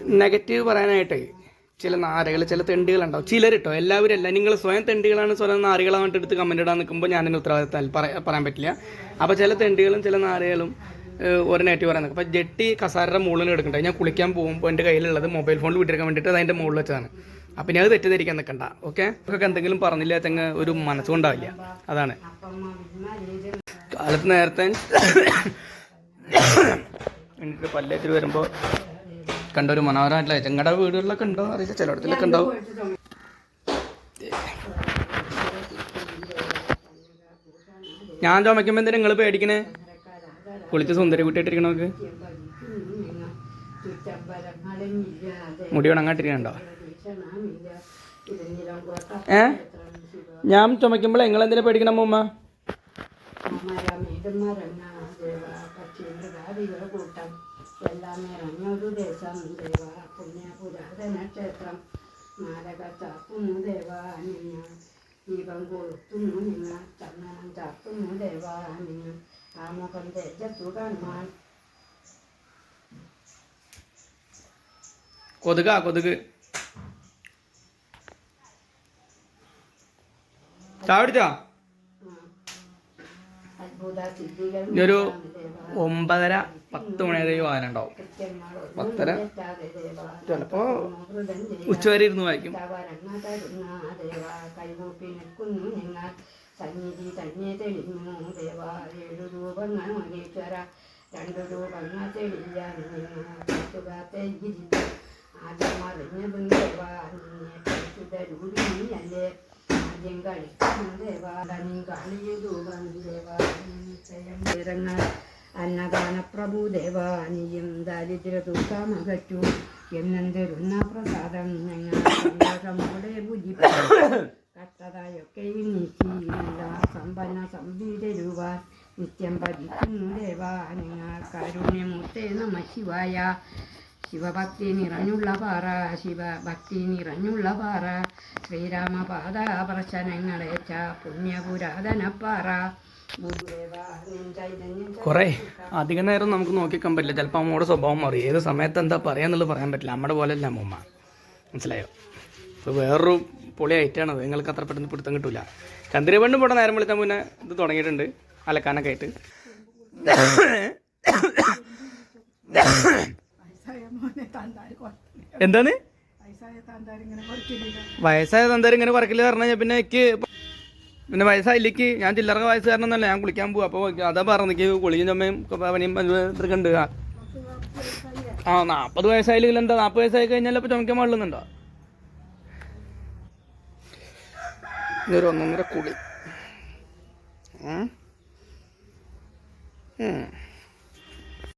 Negative പറയാനായിട്ട് ചില നാരകൾ ചില തെണ്ടുകളുണ്ടാവും. ചിലർ കേട്ടോ എല്ലാവരും അല്ല നിങ്ങൾ സ്വയം തെണ്ടുകളാണ് സ്വയം നാരികളായിട്ട് എടുത്ത് കമന്റ് ഇടാൻ നിൽക്കുമ്പോൾ ഞാൻ എന്റെ ഉത്തരവാദിത്തം പറ- പറയാൻ പറ്റില്ല. അപ്പോൾ ചില തെണ്ടുകളും ചില നാരകളും ഒരു നെഗറ്റീവ് പറയാൻ അപ്പോൾ ജെട്ടി കസാരയുടെ മുകളിൽ എടുക്കണ്ട. ഞാൻ കുളിക്കാൻ പോകുമ്പോൾ എന്റെ കയ്യിലുള്ളത് മൊബൈൽ ഫോണിൽ വിട്ടിരിക്കാൻ വേണ്ടിയിട്ട് അത് അതിന്റെ മുകളിൽ വെച്ചതാണ്. അപ്പം ഞാൻ അത് തെറ്റിദ്ധരിക്കാൻ നിൽക്കണ്ട. ഓക്കെ? ഒക്കെ എന്തെങ്കിലും പറഞ്ഞില്ല തെങ്ങ് ഒരു മനസ്സുകൊണ്ടാവില്ല. അതാണ്. കാലത്ത് നേരത്തെ പല്ലേത്തിൽ വരുമ്പോൾ കണ്ട ഒരു മനോഹരമായിട്ടുള്ള ഞങ്ങളുടെ വീടുകളിലൊക്കെ ഉണ്ടോ അറിയില്ല. ചിലയിടത്തിലൊക്കെ ഉണ്ടാവും. ഞാൻ ചുമയ്ക്കുമ്പോൾ എന്തിനാ നിങ്ങൾ പേടിക്കണേ? കുളിച്ച് സുന്ദരി കുട്ടിയിട്ടിരിക്കണോക്ക് മുടി ഉണങ്ങാട്ടിരിക്കണുണ്ടോ? ഏ? ഞാൻ ചുമക്കുമ്പോൾ നിങ്ങൾ എന്തിനാ പേടിക്കണം അമ്മൂമ്മ കൂട്ടം. എല്ലാം നിറഞ്ഞൊരു ദേശം ദേവ പുണ്യ പുരാതന ക്ഷേത്രം. മാലക ചാർത്തുന്നു ദേവ നിങ്ങ ദീപം കൊളുത്തുന്നു നിങ്ങ ചന്ദനം ചാർത്തുന്നു ദേവ ആമുഖം തേജസ്സു കാണുവാൻ. കൊതുക കൊതുക്. ചാവിടിച്ചാ? ഇനിയൊരു ഒമ്പതര പത്ത് മണി വരെ വായന ഉണ്ടാവും. പത്തര. ചിലപ്പോ ഉച്ചവരെ ഇരുന്ന് വായിക്കും. സന്നിധി തന്നെ തെളിഞ്ഞു രണ്ടു രൂപങ്ങൾ ആദ്യം കളിക്കുന്നു ദേവ നീ കളിയുതൂപം ദേവ നിശ്ചയം പ്രഭു ദേവ നീയും ദാരിദ്ര്യ ദുഃഖമകറ്റു എന്നെന്തിരുന്ന പ്രസാദം ഞങ്ങൾ സന്തോഷമോടെ കഷ്ടതയൊക്കെയും നീക്കിയില്ല സമ്പന്ന സംഭീതരുവാൻ നിത്യം പതിക്കുന്നു ദേവാ. നിങ്ങൾ കാരുണ്യമൂർത്തേ നമ ശിവായ. ശിവഭക്തി നിറഞ്ഞുള്ള പാറ ശിവഭക്തി നിറഞ്ഞുള്ള പാറ ശ്രീരാമപാദ പ്രശ്നങ്ങളേച്ച പുണ്യപുരാതന പാറ ഗുരുദേവ നിൻ ചൈതന്യം കുറേ അധിക നേരം നമുക്ക് നോക്കിക്കാൻ പറ്റില്ല ചിലപ്പോൾ അമ്മയുടെ സ്വഭാവം മാറി ഏത് സമയത്ത് എന്താ പറയാന്നുള്ളത് പറയാൻ പറ്റില്ല നമ്മുടെ പോലെ അല്ല അമ്മൂമ്മ മനസ്സിലായോ ഇപ്പോൾ വേറൊരു പൊളി ആയിട്ടാണ് അത് നിങ്ങൾക്ക് അത്ര പെട്ടെന്ന് പിടുത്തം കിട്ടില്ല ചന്ദ്രപണ്ണും പോട്ടെ നേരം വിളിച്ചാൽ മുന്നേ ഇത് തുടങ്ങിയിട്ടുണ്ട് അലക്കാനൊക്കെ ആയിട്ട് എന്താണ്? വയസ്സായ തന്തേരം ഇങ്ങനെ കുറക്കില്ല പറഞ്ഞു കഴിഞ്ഞാൽ പിന്നെ എനിക്ക് പിന്നെ വയസ്സായില്ലേക്ക് ഞാൻ ചില്ലറ വയസ്സുകാരനൊന്നല്ല ഞാൻ കുളിക്കാൻ പോകും അപ്പോൾ അതാ പറഞ്ഞു എനിക്ക് കുളിയും ചുമയും പനിയും ഇതൊക്കെ ഉണ്ട് ആ. നാൽപ്പത് വയസ്സായില്ലെങ്കിൽ എന്താ? നാൽപ്പത് വയസ്സായി കഴിഞ്ഞാൽ അപ്പോൾ ചുമക്കാൻ പാടുന്നുണ്ടോ ഇതൊരു ഒന്നൊന്നര കുളി.